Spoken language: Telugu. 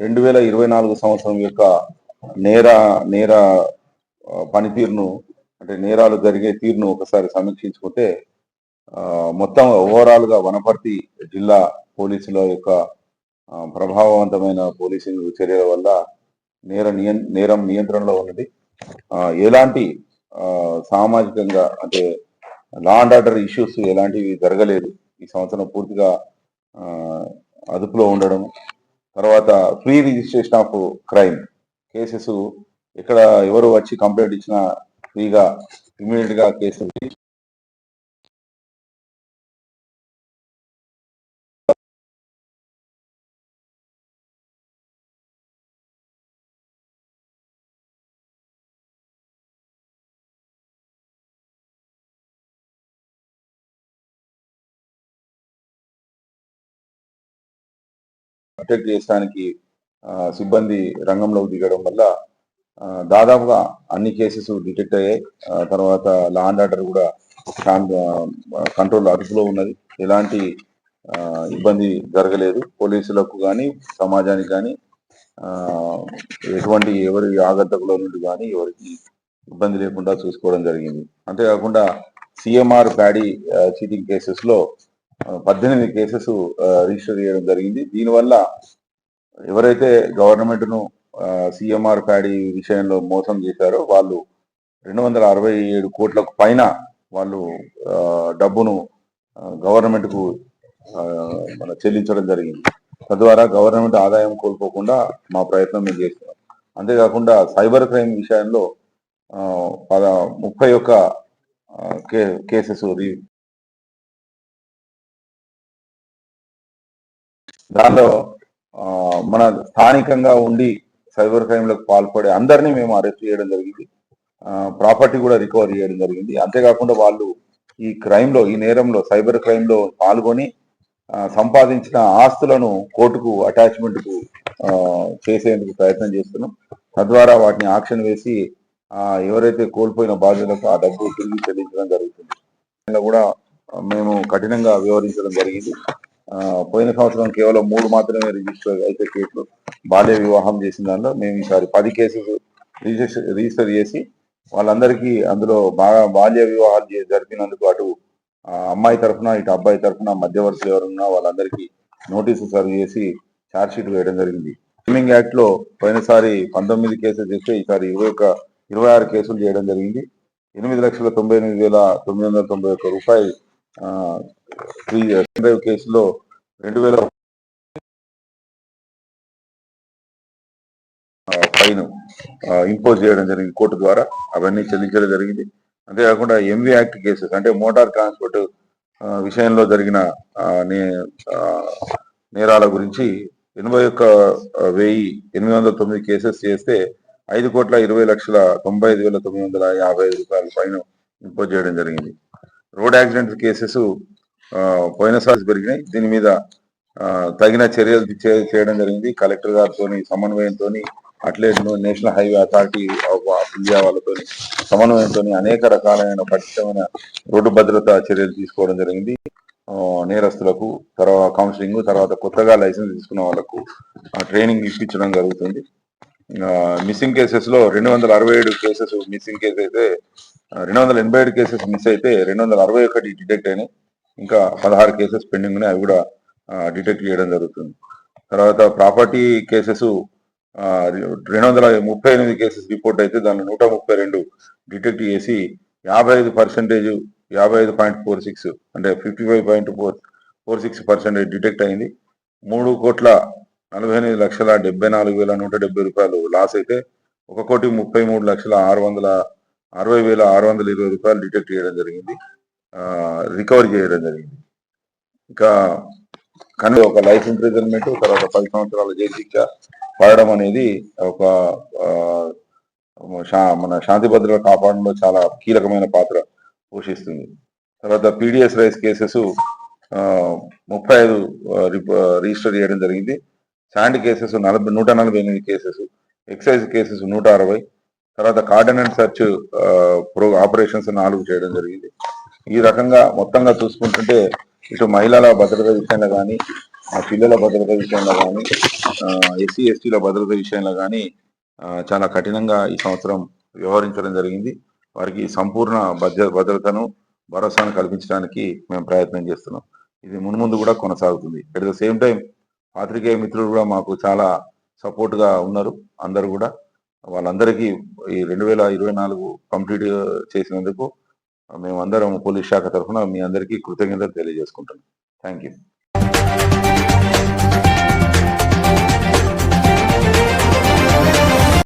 రెండు వేల ఇరవై నాలుగు సంవత్సరం యొక్క నేర నేర పనితీరును అంటే నేరాలు జరిగే తీరును ఒకసారి సమీక్షించుకుంటే మొత్తం ఓవరాల్గా వనపర్తి జిల్లా పోలీసుల యొక్క ప్రభావవంతమైన పోలీసింగ్ చర్యల వల్ల నేర నియ నేరం నియంత్రణలో ఉన్నది. ఎలాంటి సామాజికంగా అంటే లా అండ్ ఆర్డర్ ఇష్యూస్ ఎలాంటివి జరగలేదు. ఈ సంవత్సరం పూర్తిగా అదుపులో ఉండడం తర్వాత free registration of crime cases ఇక్కడ ఎవరు వచ్చి కంప్లైంట్ ఇచ్చినా ఫ్రీగా ఇమీడియట్గా అటెక్ట్ ప్రొటెక్ట్ చేయడానికి సిబ్బంది రంగంలోకి దిగడం వల్ల దాదాపుగా అన్ని కేసెస్ డిటెక్ట్ అయ్యాయి. తర్వాత లా అండ్ ఆర్డర్ కూడా కంట్రోల్ అదుపులో ఉన్నది. ఎలాంటి ఇబ్బంది జరగలేదు. పోలీసులకు కానీ సమాజానికి కానీ ఎటువంటి ఎవరి ఆగంతకుల నుండి కానీ ఎవరికి ఇబ్బంది లేకుండా చూసుకోవడం జరిగింది. అంతేకాకుండా సిఎంఆర్ ప్యాడీ చీటింగ్ కేసెస్లో పద్దెనిమిది కేసెస్ రిజిస్టర్ చేయడం జరిగింది. దీనివల్ల ఎవరైతే గవర్నమెంట్ను సిఎంఆర్ ప్యాడీ విషయంలో మోసం చేశారో వాళ్ళు రెండు వందల అరవై ఏడు కోట్లకు పైన వాళ్ళు డబ్బును గవర్నమెంట్కు మన చెల్లించడం జరిగింది. తద్వారా గవర్నమెంట్ ఆదాయం కోల్పోకుండా మా ప్రయత్నం మేము చేస్తున్నాం. అంతేకాకుండా సైబర్ క్రైమ్ విషయంలో పద ముప్పై ఒక్క కే కేసెస్ దానిలో ఆ, మన స్థానికంగా ఉండి సైబర్ క్రైమ్లకు పాల్పడే అందరినీ మేము అరెస్ట్ చేయడం జరిగింది. ప్రాపర్టీ కూడా రికవర్ చేయడం జరిగింది. అంతేకాకుండా వాళ్ళు ఈ క్రైమ్లో ఈ నేరంలో సైబర్ క్రైమ్లో పాల్గొని సంపాదించిన ఆస్తులను కోర్టుకు అటాచ్మెంట్కు చేసేందుకు ప్రయత్నం చేస్తున్నాం. తద్వారా వాటిని ఆక్షన్ వేసి ఎవరైతే కోల్పోయిన బాధ్యులకు ఆ డబ్బు తిరిగి చెల్లించడం జరుగుతుంది. ఇలా కూడా మేము కఠినంగా వ్యవహరించడం జరిగింది. పోయిన సంవత్సరం కేవలం మూడు మాత్రమే రిజిస్టర్ అయితే కేసులు. బాల్య వివాహం చేసిన దానిలో మేము ఈసారి పది కేసులు రిజిస్టర్ రిజిస్టర్ చేసి వాళ్ళందరికీ అందులో బాగా బాల్య వివాహాలు జరిపినందుకు అటు అమ్మాయి తరఫున ఇటు అబ్బాయి తరఫున మధ్యవర్తులు ఎవరున్నా వాళ్ళందరికీ నోటీసు సర్వ్ చేసి ఛార్జ్ షీట్ వేయడం జరిగింది. స్విమ్మింగ్ యాక్ట్లో పోయినసారి పంతొమ్మిది కేసులు చేస్తే ఈసారి ఇరవై ఒక ఇరవై ఆరు కేసులు చేయడం జరిగింది. ఎనిమిది లక్షల తొంభై ఎనిమిది వేల తొమ్మిది వందల తొంభై ఒక్క రూపాయలు శ్రీ డ్రైవ్ కేసులో రెండు వేల ఫైన్ ఇంపోజ్ చేయడం జరిగింది కోర్టు ద్వారా అవన్నీ చెల్లించడం జరిగింది. అంతేకాకుండా ఎంవి యాక్ట్ కేసెస్ అంటే మోటార్ ట్రాన్స్పోర్ట్ విషయంలో జరిగిన నే- నేరాల గురించి ఎనభై ఒక్క వెయ్యి ఎనిమిది వందల తొమ్మిది కేసెస్ చేస్తే ఐదు కోట్ల ఇరవై లక్షల తొంభై ఐదు వేల తొమ్మిది వందల యాభై ఐదు రూపాయల ఫైన్ ఇంపోజ్ చేయడం జరిగింది. రోడ్ యాక్సిడెంట్ కేసెస్ పోయినసారి పెరిగినాయి దీని మీద తగిన చర్యలు చేయడం జరిగింది. కలెక్టర్ గారితో సమన్వయంతో అట్లే national highway authority of India వాళ్ళతో సమన్వయంతో అనేక రకాలైన పటిష్టమైన రోడ్డు భద్రతా చర్యలు తీసుకోవడం జరిగింది. నేరస్తులకు తర్వాత కౌన్సిలింగ్ తర్వాత కొత్తగా లైసెన్స్ తీసుకున్న వాళ్ళకు ట్రైనింగ్ ఇప్పించడం జరుగుతుంది. మిస్సింగ్ కేసెస్లో రెండు వందల అరవై ఏడు కేసెస్ మిస్సింగ్ కేసు అయితే రెండు వందల ఎనభై ఏడు కేసెస్ మిస్ అయితే రెండు వందల అరవై ఒకటి డిటెక్ట్ అయినాయి. ఇంకా పదహారు కేసెస్ పెండింగ్ ఉన్నాయి. అవి కూడా డిటెక్ట్ చేయడం జరుగుతుంది. తర్వాత ప్రాపర్టీ కేసెస్ రెండు వందల ముప్పై ఎనిమిది కేసెస్ రిపోర్ట్ అయితే దాన్ని నూట ముప్పై రెండు డిటెక్ట్ చేసి యాభై ఐదు పర్సెంటేజ్ యాభై ఐదు పాయింట్ ఫోర్ సిక్స్ అంటే fifty five point four four six percentage detect అయింది. మూడు కోట్ల నలభై ఎనిమిది లక్షల డెబ్బై నాలుగు వేల నూట డెబ్బై రూపాయలు లాస్ అయితే ఒక కోటి ముప్పై మూడు లక్షల ఆరు వందల అరవై వేల ఆరు వందల ఇరవై రూపాయలు డిటెక్ట్ చేయడం జరిగింది. రికవరీ చేయడం జరిగింది. ఇంకా కానీ ఒక లైఫ్ ఇంప్రిజన్మెంట్ తర్వాత పది సంవత్సరాల జైలు శిక్ష పడడం అనేది ఒక శా- మన శాంతి భద్రత కాపాడంలో చాలా కీలకమైన పాత్ర పోషిస్తుంది. తర్వాత పీడిఎస్ రైస్ కేసెస్ ముప్పై ఐదు రిజిస్టర్ చేయడం జరిగింది. శాండ్ కేసెస్ నలభై నూట నలభై ఎనిమిది కేసెస్ ఎక్సైజ్ కేసెస్ నూట అరవై తర్వాత cordon and search pro operations నాలుగు చేయడం జరిగింది. ఈ రకంగా మొత్తంగా చూసుకుంటుంటే ఇటు మహిళల భద్రత విషయంలో కానీ ఆ పిల్లల భద్రత విషయంలో కానీ ఎస్సీ ఎస్టీల భద్రత విషయంలో కానీ చాలా కఠినంగా ఈ సంవత్సరం వ్యవహరించడం జరిగింది. వారికి సంపూర్ణ భద్ర భద్రతను భరోసాను కల్పించడానికి మేము ప్రయత్నం చేస్తున్నాం. ఇది మున్ముందు కూడా కొనసాగుతుంది. అట్ ద సేమ్ టైం పాత్రికేయ మిత్రులు కూడా మాకు చాలా సపోర్ట్గా ఉన్నారు అందరు కూడా. వాళ్ళందరికీ ఈ రెండు వేల ఇరవై నాలుగు కంప్లీట్ చేసినందుకు మేమందరం పోలీస్ శాఖ తరఫున మీ అందరికీ కృతజ్ఞతలు తెలియజేసుకుంటున్నాం. Thank you.